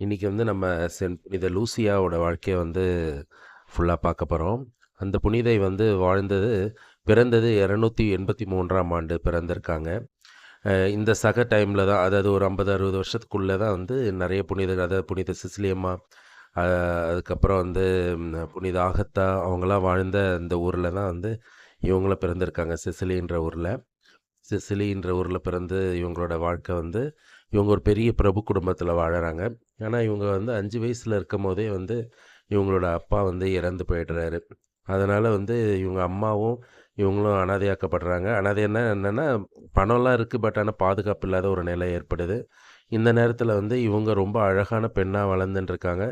இன்றைக்கி வந்து நம்ம சென்ட் புனித லூசியாவோட வாழ்க்கையை வந்து ஃபுல்லாக பார்க்க போகிறோம் அந்த புனிதை வந்து வாழ்ந்தது பிறந்தது இரநூத்தி எண்பத்தி மூன்றாம் ஆண்டு பிறந்திருக்காங்க. இந்த சக டைமில் தான் அதாவது ஒரு ஐம்பது அறுபது வருஷத்துக்குள்ளே தான் வந்து நிறைய புனிதர் அதாவது புனித சிசிலியம்மா அதுக்கப்புறம் வந்து புனித ஆகத்தா அவங்களாம் வாழ்ந்த அந்த ஊரில் தான் வந்து இவங்களும் பிறந்திருக்காங்க சிசிலின்ற ஊரில். சிசிலின்ற ஊரில் பிறந்து இவங்களோட வாழ்க்கை வந்து இவங்க ஒரு பெரிய பிரபு குடும்பத்தில் வாழறாங்க. ஆனால் இவங்க வந்து அஞ்சு வயசில் இருக்கும் போதே வந்து இவங்களோட அப்பா வந்து இறந்து போயிடுறாரு. அதனால் வந்து இவங்க அம்மாவும் இவங்களும் அனாதையாக்கப்படுறாங்க. அனாதை என்ன என்னென்னா பணம்லாம் இருக்குது பட் ஆனால் பாதுகாப்பு இல்லாத ஒரு நிலை ஏற்படுது. இந்த நேரத்தில் வந்து இவங்க ரொம்ப அழகான பெண்ணாக வளர்ந்துட்டுருக்காங்க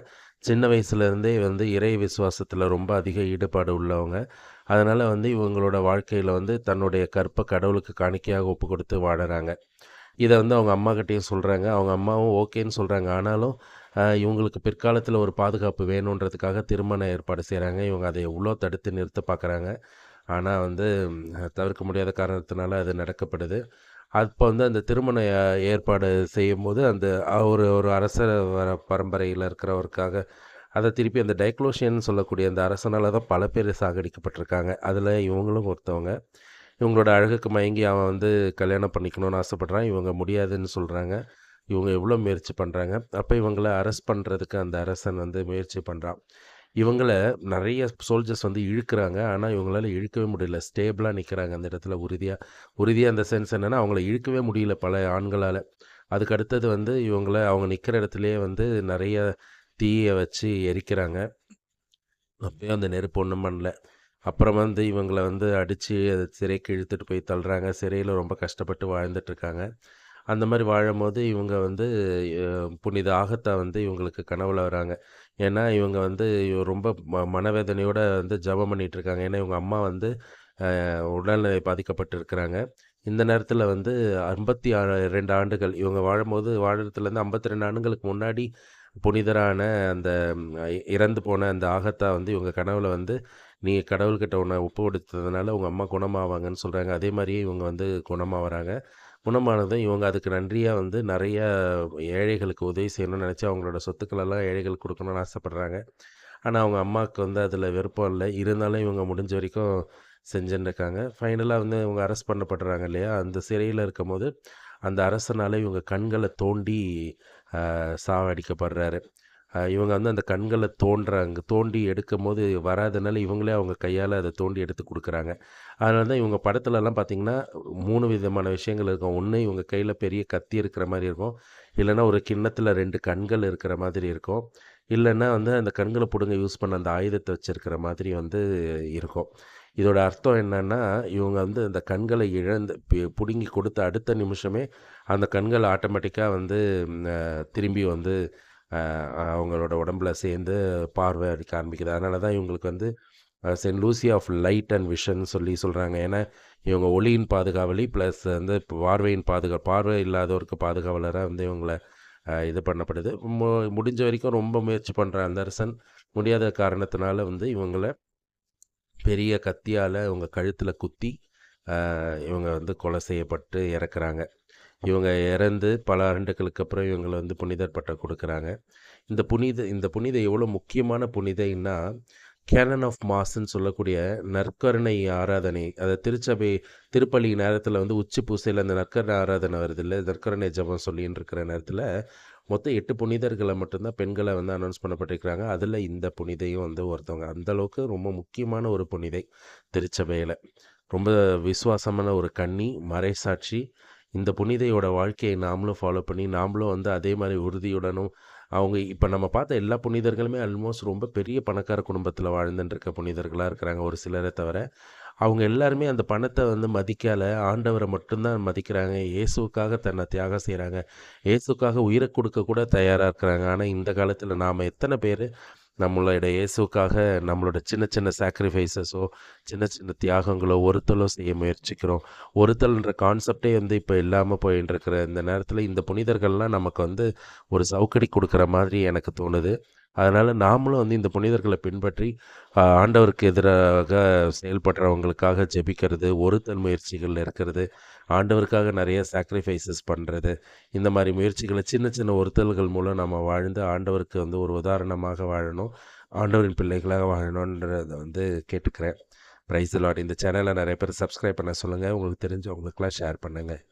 சின்ன வயசுலேருந்தே வந்து இறை விசுவாசத்தில் ரொம்ப அதிக ஈடுபாடு உள்ளவங்க. அதனால் வந்து இவங்களோட வாழ்க்கையில் வந்து தன்னுடைய கற்பை கடவுளுக்கு காணிக்கையாக ஒப்பு கொடுத்து வாழறாங்க. இதை வந்து அவங்க அம்மாக்கிட்டேயும் சொல்கிறாங்க அவங்க அம்மாவும் ஓகேன்னு சொல்கிறாங்க ஆனாலும் இவங்களுக்கு பிற்காலத்தில் ஒரு பாதுகாப்பு வேணுன்றதுக்காக திருமண ஏற்பாடு செய்கிறாங்க இவங்க அதை எவ்வளோ தடுத்து நிறுத்த பார்க்குறாங்க ஆனால் வந்து தவிர்க்க முடியாத காரணத்தினால அது நடக்கப்படுது. அப்போ வந்து அந்த திருமண ஏற்பாடு செய்யும்போது அந்த ஒரு ஒரு அரச வர பரம்பரையில் இருக்கிறவருக்காக அதை திருப்பி அந்த டைக்ளோஷியன் சொல்லக்கூடிய அந்த அரசனால் தான் பல பேர் சாகடிக்கப்பட்டிருக்காங்க. அதில் இவங்களும் ஒருத்தவங்க. இவங்களோட அழகுக்கு மயங்கி அவன் வந்து கல்யாணம் பண்ணிக்கணும்னு ஆசைப்பட்றான். இவங்க முடியாதுன்னு சொல்கிறாங்க இவங்க எவ்வளோ முயற்சி பண்ணுறாங்க அப்போ இவங்கள அரெஸ்ட் பண்ணுறதுக்கு அந்த அரசன் வந்து முயற்சி பண்ணுறான் இவங்களை நிறைய சோல்ஜர்ஸ் வந்து இழுக்கிறாங்க. ஆனால் இவங்களால இழுக்கவே முடியல. ஸ்டேபிளாக நிற்கிறாங்க அந்த இடத்துல உறுதியாக உறுதியாக அந்த சென்ஸ் என்னென்னா அவங்கள இழுக்கவே முடியல பல ஆண்களால். அதுக்கு அடுத்தது வந்து இவங்கள அவங்க நிற்கிற இடத்துலையே வந்து நிறைய தீயை வச்சு எரிக்கிறாங்க. அப்பயும் அந்த நெருப்பு ஒன்றும் பண்ணல. அப்புறம் வந்து இவங்களை வந்து அடித்து சிறைக்கு இழுத்துட்டு போய் தள்ளுறாங்க. சிறையில் ரொம்ப கஷ்டப்பட்டு வாழ்ந்துட்டு இருக்காங்க. அந்த மாதிரி வாழும்போது இவங்க வந்து புனித ஆகத்தை வந்து இவங்களுக்கு கனவுல வராங்க. ஏன்னா இவங்க வந்து ரொம்ப ம மனவேதனையோட வந்து ஜெபம் பண்ணிகிட்டு இருக்காங்க. ஏன்னா இவங்க அம்மா வந்து உடல்நிலை பாதிக்கப்பட்டு இருக்கிறாங்க. இந்த நேரத்தில் வந்து ஐம்பத்தி ஆ ரெண்டு ஆண்டுகள் இவங்க வாழும்போது வாழறதுலேருந்து ஐம்பத்தி ரெண்டு ஆண்டுகளுக்கு முன்னாடி புனிதரான அந்த இறந்து போன அந்த ஆகத்தா வந்து இவங்க கனவுல வந்து நீங்கள் கடவுள்கிட்ட உன்னை ஒப்பு கொடுத்ததுனால உங்கள் அம்மா குணமாவாங்கன்னு சொல்கிறாங்க அதே மாதிரியே இவங்க வந்து குணமாகறாங்க குணமானதும் இவங்க அதுக்கு நன்றியாக வந்து நிறைய ஏழைகளுக்கு உதவி செய்யணும்னு நினச்சி அவங்களோட சொத்துக்களெல்லாம் ஏழைகளுக்கு கொடுக்கணும்னு ஆசைப்பட்றாங்க. ஆனால் அவங்க அம்மாவுக்கு வந்து அதில் விருப்பம் இல்லை. இருந்தாலும் இவங்க முடிஞ்ச வரைக்கும் செஞ்சுன்னு இருக்காங்க. ஃபைனலாக வந்து இவங்க அரெஸ்ட் பண்ணப்படுறாங்க இல்லையா? அந்த சிறையில் இருக்கும்போது அந்த அரசனால் இவங்க கண்களை தோண்டி சாவடிக்கப்படுறாரு. இவங்க வந்து அந்த கண்களை தோண்டுறாங்க தோண்டி எடுக்கும் போது வராதனால இவங்களே அவங்க கையால் அதை தோண்டி எடுத்து கொடுக்குறாங்க. அதனால தான் இவங்க படத்துலலாம் பார்த்தீங்கன்னா மூணு விதமான விஷயங்கள் இருக்கும். ஒன்று இவங்க கையில் பெரிய கத்தி இருக்கிற மாதிரி இருக்கும். இல்லைன்னா ஒரு கிண்ணத்தில் ரெண்டு கண்கள் இருக்கிற மாதிரி இருக்கும். இல்லைன்னா வந்து அந்த கண்களை பிடுங்க யூஸ் பண்ண அந்த ஆயுதத்தை வச்சுருக்கிற மாதிரி வந்து இருக்கும். இதோட அர்த்தம் என்னென்னா இவங்க வந்து அந்த கண்களை இழந்து பி- பிடுங்கி கொடுத்த அடுத்த நிமிஷமே அந்த கண்கள் ஆட்டோமேட்டிக்காக வந்து திரும்பி வந்து அவங்களோட உடம்புல சேர்ந்து பார்வை அடிக்க ஆரம்பிக்குது. அதனால தான் இவங்களுக்கு வந்து saint Lucy of light and vision சொல்லி சொல்கிறாங்க ஏன்னா இவங்க ஒளியின் பாதுகாவலி ப்ளஸ் வந்து பார்வையின் பாதுகா பார்வை இல்லாதவருக்கு பாதுகாவலராக வந்து இவங்களை இது பண்ணப்படுது. மு முடிஞ்ச வரைக்கும் ரொம்ப முயற்சி பண்ணுற அந்த அரசன் முடியாத காரணத்தினால வந்து இவங்களை பெரிய கத்தியால் இவங்க கழுத்தில் குத்தி இவங்க வந்து கொலை செய்யப்பட்டு இறக்குறாங்க. இவங்க இறந்து பல ஆண்டுகளுக்கு அப்புறம் இவங்களை வந்து புனிதர் பட்டம் கொடுக்குறாங்க. இந்த புனித இந்த புனித எவ்வளோ முக்கியமான புனிதைன்னா கேனன் ஆஃப் மாஸ்ன்னு சொல்லக்கூடிய நற்கருணை ஆராதனை. அதை திருச்சபை திருப்பள்ளி நேரத்தில் வந்து உச்சி பூசையில் அந்த நற்கருணை ஆராதனை வருது இல்லை? நற்கருணை ஜபம் சொல்லின்னு இருக்கிற நேரத்தில் மொத்தம் எட்டு புனிதர்களை மட்டும்தான் பெண்களை வந்து அனௌன்ஸ் பண்ணப்பட்டிருக்கிறாங்க. அதில் இந்த புனிதையும் வந்து ஒருத்தவங்க. அந்த அளவுக்கு ரொம்ப முக்கியமான ஒரு புனிதை திருச்சபையில். ரொம்ப விசுவாசமான ஒரு கன்னி மறைசாட்சி இந்த புனிதையோட வாழ்க்கையை நாமளும் ஃபாலோ பண்ணி நாமளும் வந்து அதே மாதிரி உறுதியுடனும் அவங்க இப்போ நம்ம பார்த்த எல்லா புனிதர்களுமே ஆல்மோஸ்ட் ரொம்ப பெரிய பணக்கார குடும்பத்தில் வாழ்ந்துட்டுருக்க புனிதர்களாக இருக்கிறாங்க ஒரு சிலரை தவிர. அவங்க எல்லாருமே அந்த பணத்தை வந்து மதிக்கலை. ஆண்டவரை மட்டும்தான் மதிக்கிறாங்க. இயேசுக்காக தன்னை தியாகம் செய்கிறாங்க இயேசுக்காக உயிரை கொடுக்க கூட தயாராக இருக்கிறாங்க. ஆனால் இந்த காலத்தில் நாம் எத்தனை பேர் நம்மளோட இயேசுக்காக நம்மளோட சின்ன சின்ன சாக்ரிஃபைசஸோ சின்ன சின்ன தியாகங்களோ ஒருத்தலோ செய்ய முயற்சிக்கிறோம். ஒருத்தல்ன்ற கான்செப்டே வந்து இப்போ இல்லாமல் போயின்னு இருக்கிற இந்த நேரத்தில் இந்த புனிதர்கள்லாம் நமக்கு வந்து ஒரு சவுக்கடி கொடுக்குற மாதிரி எனக்கு தோணுது. அதனால் நாமளும் வந்து இந்த புனிதர்களை பின்பற்றி ஆண்டவருக்கு எதிராக செயல்படுறவங்களுக்காக ஜெபிக்கிறது ஒருத்தல் முயற்சிகள் இருக்கிறது ஆண்டவருக்காக நிறைய சாக்ரிஃபைசஸ் பண்ணுறது இந்த மாதிரி முயற்சிகளை சின்ன சின்ன ஒருத்தல்கள் மூலம் நம்ம வாழ்ந்து ஆண்டவருக்கு வந்து ஒரு உதாரணமாக வாழணும் ஆண்டவரின் பிள்ளைகளாக வாழணுன்றதை வந்து கேட்டுக்கிறேன். ப்ரைஸ் லாட் இந்த சேனலை நிறைய பேர் சப்ஸ்கிரைப் பண்ண சொல்லுங்கள் உங்களுக்கு தெரிஞ்சவங்களுக்கெல்லாம் ஷேர் பண்ணுங்கள்